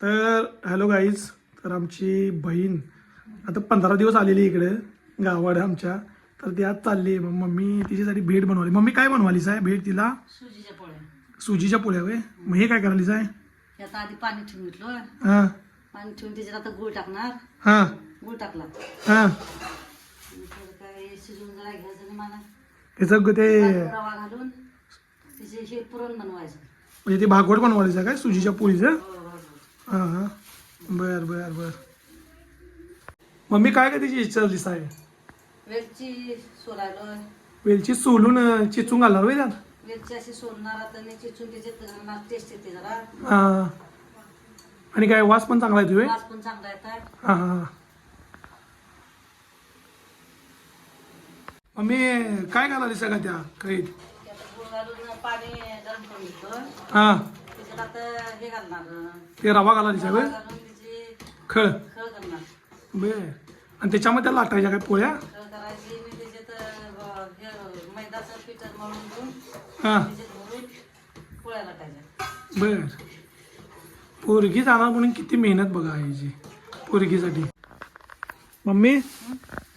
तर hello guys तर आमची बहीण आता पंधरा दिवस आलेली इकडे गावाकडे आमच्या. तर ती आज चालली. मग मम्मी तिच्यासाठी भेट बनवली. मम्मी काय बनवालीच आहे भेट तिला? सुजीच्या पोळ्या. सुजीच्या पोळ्या वय मग हे काय करायलीच आहे यात आधी पाणी ठेवून घेतलं हां. पाणी ठेवून त्याच्यात आता गुळ टाकणार. हां. गुळ टाकला. हां. जरा घ्यायचं मला ते रवा घालून त्याचे हे पुरण बनवायचं. म्हणजे ते भागवट बनवालीच आहे काय? सुजीच्या पोळीचं? हो, हो, बर बर बर. मम्मी काय काय त्याची इच्छा लिस्ट आहे वेलची वेलची सोलून अं, चिचून घालणार होय त्यात वेलची अशी सोलणार आता आणि चिचून त्याच्यात घालणार टेस्ट येते जरा. हां. आणि काय वास पण चांगला येतो होय? वास पण चांगला येतात हां हां मम्मी काय घालाली सगळ्या त्या काही? त्यात गुळ घालून पाणी गरम करून हां. त्याच्यात आता हे घालणार. ते रवा सगळं घालून त्याची खळ? खळ करणार बर आणि त्याच्यामध्ये लाटायच्या काय पोळ्या? खळ करायची आणि त्याच्यात अं, हे मैदाचं पीठ मळून घेऊन हां. त्याच्यात भरून पोळ्या लाटायच्या. बर. पोरगी जाणार म्हणून किती मेहनत बघा याची पोरगीसाठी. मम्मी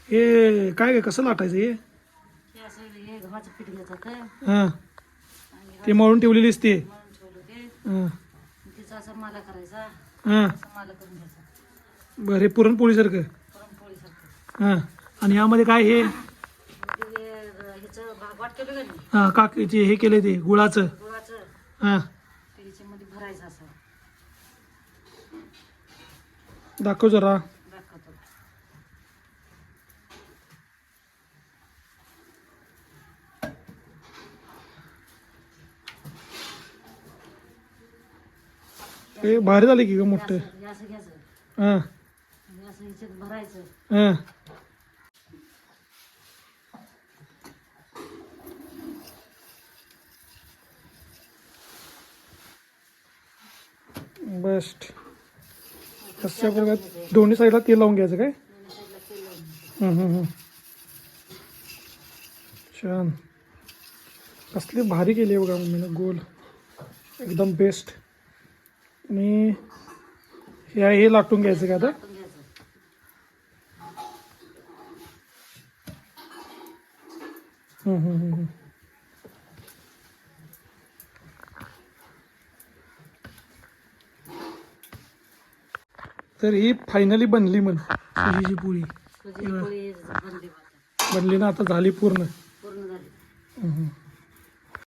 हे काय काय कसं लाटायचं हे? हे असं हे गव्हाचं पीठ घ्यायचं हां. ते मळून ठेवलेली असते. ते तिचा असा माला करायचा. हां. असा माला करून घ्यायचा. बरं हे पुरणपोळीसारखं पुरणपोळीसारखं. हां. आणि यामध्ये काय हे? केलं का नाही? हां काकीचे हे केलं ते गुळाचं. गुळाचं. हां. ते ह्याच्यामध्ये भरायचं असं. दाखव जरा. हे भारी झाले की ग मोठं? हे असं घ्यायचं. हाँ. आणि असं ह्याच्यात भरायचं. हाँ. बेस्ट. प्रकारे? दोन्ही साईडला तेल लावून घ्यायचं काय? दोन्ही साईडला तेल लावून हम्म, हम्म, हम्म. छान. कसली भारी केली आहे बघा मम्मीनं गोल. एकदम बेस्ट आणि हे आहे, हे लाटून घ्यायचं का आता? हम्म, हम्म, हम्म. तर ही फायनली बनली म्हण सुजीची पोळी. बनली. ना आता झाली पूर्ण.